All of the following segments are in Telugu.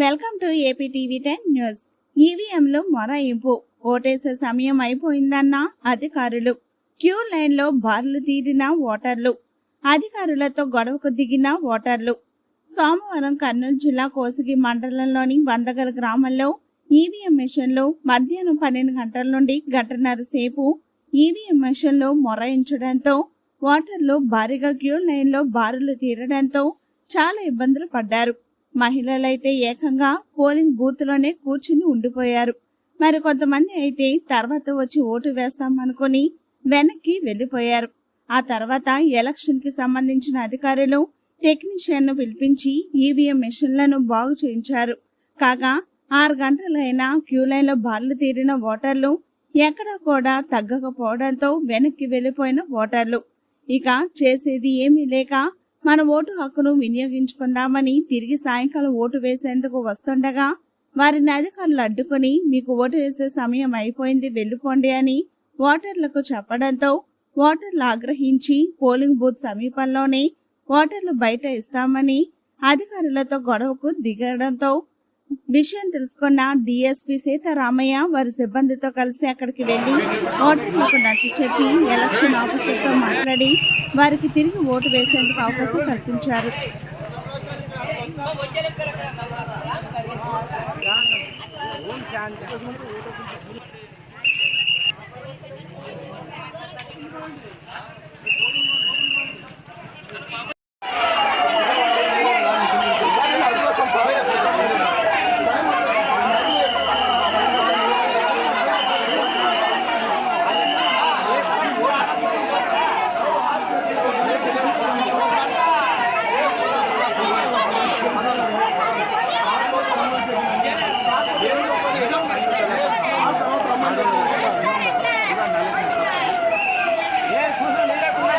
Welcome to AP TV ten news. ఈవీఎంలో మొరాయింపు. ఓటేసే సమయం అయిపోయిందన్న అధికారులు. క్యూ లైన్లో బార్లు తీరిన ఓటర్లు. అధికారులతో గొడవకు దిగిన ఓటర్లు. సోమవారం కర్నూలు జిల్లా కోసిగి మండలంలోని వందగల గ్రామంలో ఈవీఎం మిషన్లు మధ్యాహ్నం పన్నెండు గంటల నుండి గంటన్నర సేపు ఈవీఎం మిషన్లో మొరాయించడంతో ఓటర్లు భారీగా క్యూ లైన్లో బారులు తీరడంతో చాలా ఇబ్బందులు పడ్డారు. మహిళలైతే ఏకంగా పోలింగ్ బూత్లోనే కూర్చుని ఉండిపోయారు. మరి కొంతమంది అయితే తర్వాత వచ్చి ఓటు వేస్తామనుకుని వెనక్కి వెళ్ళిపోయారు. ఆ తర్వాత ఎలక్షన్కి సంబంధించిన అధికారులు టెక్నీషియన్ను పిలిపించి ఈవీఎం మిషన్లను బాగు చేయించారు. కాగా ఆరు గంటలైనా క్యూ లైన్లో బార్లు తీరిన ఓటర్లు ఎక్కడా కూడా తగ్గకపోవడంతో వెనక్కి వెళ్ళిపోయిన ఓటర్లు. ఇక చేసేది ఏమీ లేక మన ఓటు హక్కును వినియోగించుకుందామని తిరిగి సాయంకాలం ఓటు వేసేందుకు వస్తుండగా వారిని అధికారులు అడ్డుకుని మీకు ఓటు వేసే సమయం అయిపోయింది వెళ్ళిపోండి అని ఓటర్లకు చెప్పడంతో ఓటర్లు ఆగ్రహించి పోలింగ్ బూత్ సమీపంలోనే ఓటర్లు బయట ఇస్తామని అధికారులతో గొడవకు దిగడంతో విషయం తెలుసుకున్న డిఎస్పీ సీతారామయ్య వారి సిబ్బందితో కలిసి అక్కడికి వెళ్ళి ఓటర్లకు నచ్చి చెప్పి ఎలక్షన్ ఆఫీసర్తో మాట్లాడి వారికి తిరిగి ఓటు వేసేందుకు అవకాశం కల్పించారు.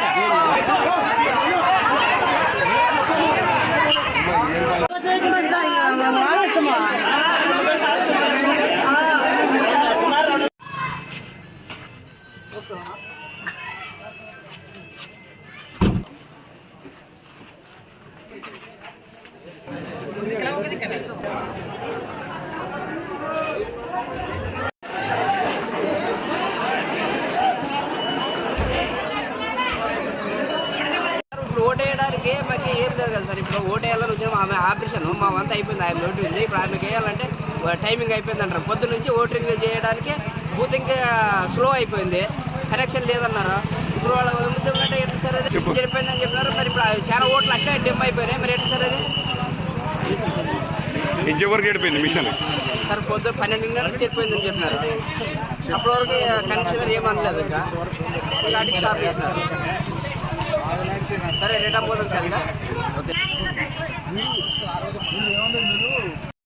ఇప్పుడు వేయడానికి మాకు ఏం లేదు కదా సార్. ఇప్పుడు ఓటు వేయాలని వచ్చాము ఆమె ఆపరేషన్ మా వంత అయిపోయింది. ఆయన ఓటు ఉంది. ఇప్పుడు ఆమెకి వేయాలంటే టైమింగ్ అయిపోయింది అంటారు పొద్దు నుంచి ఓటింగ్ చేయడానికి బూతింగ్ స్లో అయిపోయింది. కరెక్షన్ లేదన్నారు. ఇప్పుడు వాళ్ళ అంటే ఎట్లా సార్ అది. జరిపోయిందని చెప్పినారు. మరి ఇప్పుడు చాలా ఓట్లు అట్టే డిమ్ అయిపోయినాయి. మరి ఎట్లా సార్ అది? ఏడిపోయింది మిషన్? సార్ పొద్దు పన్నెండున్నరకు చెప్పిపోయిందని చెప్పినారు. అప్పటి వరకు కమిషనర్ ఏమనలేదు ఇంకా. ఇంకా అడిగి స్టాప్ చేసినారు. సరే రేటా పోదాం సరిగా ఓకే.